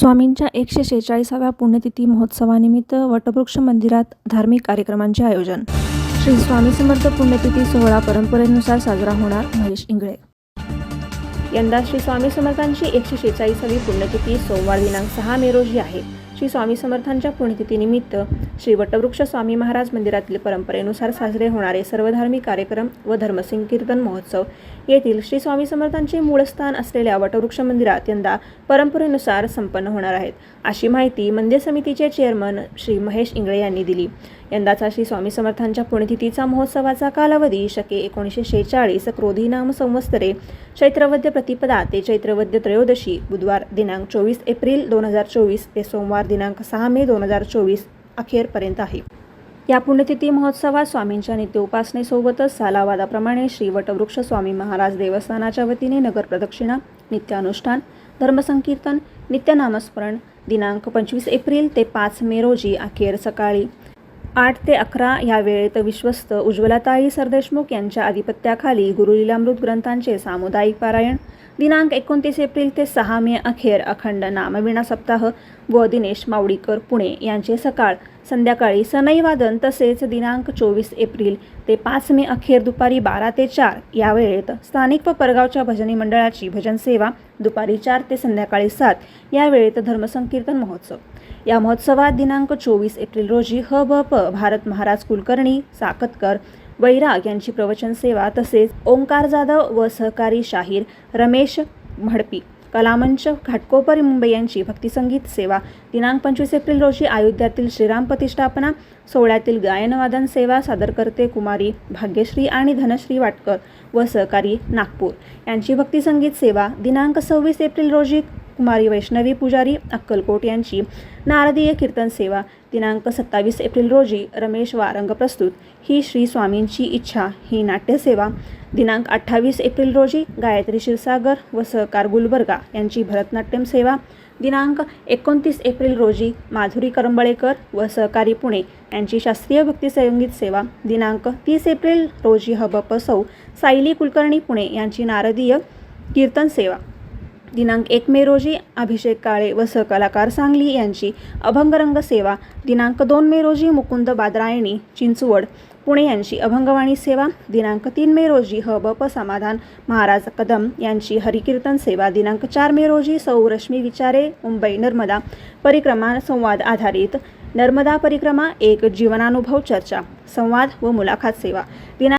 स्वामींच्या एकशे शेहेचाळीसाव्या पुण्यतिथी महोत्सवानिमित्त वटवृक्ष मंदिरात धार्मिक कार्यक्रमांचे आयोजन. श्री स्वामी समर्थ पुण्यतिथी सोहळा परंपरेनुसार साजरा होणार महेश इंगळे. यंदा श्री स्वामी समर्थांची एकशे शेहेचाळीसावी पुण्यतिथी सोमवार दिनांक सहा मे रोजी आहे. श्री स्वामी समर्थांच्या पुण्यतिथीनिमित्त श्री वटवृक्ष स्वामी महाराज मंदिरातील परंपरेनुसार साजरे होणारे सर्व धार्मिक कार्यक्रम व धर्मसंकीर्तन महोत्सव येथील श्री स्वामी समर्थांचे मूळ स्थान असलेल्या वटवृक्ष मंदिरात यंदा परंपरेनुसार संपन्न होणार आहेत. अशी माहिती मंदिर समितीचे चेअरमन श्री महेश इंगळे यांनी दिली. यंदाचा श्री स्वामी समर्थांच्या पुण्यतिथीचा महोत्सवाचा कालावधी शके एकोणीसशे शेहेचाळीस क्रोधी नाम संवत्सरे चैत्रवद्य प्रतिपदा ते चैत्रवद्य त्रयोदशी बुधवार दिनांक चोवीस एप्रिल दोन हजार चोवीस ते सोमवार दिनांक सहा मे दोन हजार चोवीस अखेरपर्यंत आहे. या पुण्यतिथी महोत्सवात स्वामींच्या नित्य उपासनेसोबतच सालावादाप्रमाणे श्री वटवृक्ष स्वामी महाराज देवस्थानाच्या वतीने नगर प्रदक्षिणा नित्यानुष्ठान धर्मसंकीर्तन नित्यनामस्मरण दिनांक पंचवीस एप्रिल ते पाच मे रोजी अखेर सकाळी आठ ते अकरा या वेळेत विश्वस्त उज्ज्वलाताई सरदेशमुख यांच्या आधिपत्याखाली गुरुलीलामृत ग्रंथांचे सामुदायिक पारायण. दिनांक एकोणतीस एप्रिल ते सहा मे अखेर अखंड नामविणा सप्ताह. व दिनेश मावडीकर पुणे यांचे सकाळ. संध्याकाळी सनईवादन तसेच दिनांक चोवीस एप्रिल ते पाच मे अखेर दुपारी बारा ते चार या वेळेत स्थानिक व परगावच्या भजनी मंडळाची भजन सेवा दुपारी चार ते संध्याकाळी सात या वेळेत धर्मसंकीर्तन महोत्सव. या महोत्सवात दिनांक चोवीस एप्रिल रोजी ह ब प भारत महाराज कुलकर्णी साकतकर वैराग यांची प्रवचन सेवा तसेच ओंकार जाधव व सहकारी शाहीर रमेश म्हडपी कलामंच घाटकोपर मुंबई यांची भक्तिसंगीत सेवा. दिनांक पंचवीस एप्रिल रोजी अयोध्यातील श्रीराम प्रतिष्ठापना सोहळ्यातील गायनवादन सेवा सादरकर्ते कुमारी भाग्यश्री आणि धनश्री वाटकर व सहकारी नागपूर यांची भक्तिसंगीत सेवा. दिनांक सव्वीस एप्रिल रोजी कुमारी वैष्णवी पुजारी अक्कलकोट यांची नारदीय कीर्तन सेवा दिनांक सत्तावीस एप्रिल रोजी रमेश वारंग प्रस्तुत. ही श्री स्वामींची इच्छा ही नाट्यसेवा दिनांक अठ्ठावीस एप्रिल रोजी गायत्री क्षीरसागर व सहकार गुलबर्गा यांची भरतनाट्यम सेवा दिनांक एकोणतीस एप्रिल रोजी माधुरी करंबळेकर व सहकारी पुणे यांची शास्त्रीय भक्ती संगीत सेवा दिनांक तीस एप्रिल रोजी हबप सौ सायली कुलकर्णी पुणे यांची नारदीय कीर्तन सेवा. दिनांक एक मे रोजी अभिषेक काळे व सहकलाकार सांगली यांची अभंगरंग सेवा. दिनांक दोन मे रोजी मुकुंद बादरायणी चिंचवड. पुणे यांची अभंगवाणी सेवा. दिनांक तीन मे रोजी ह ब प समाधान महाराज कदम यांची हरिकीर्तन सेवा. दिनांक चार मे रोजी सौ रश्मी विचारे मुंबई नर्मदा परिक्रमा संवाद आधारित नर्मदा परिक्रमा एक जीवनानुभव चर्चा संवाद व मुलाखत सेवा. दिनांक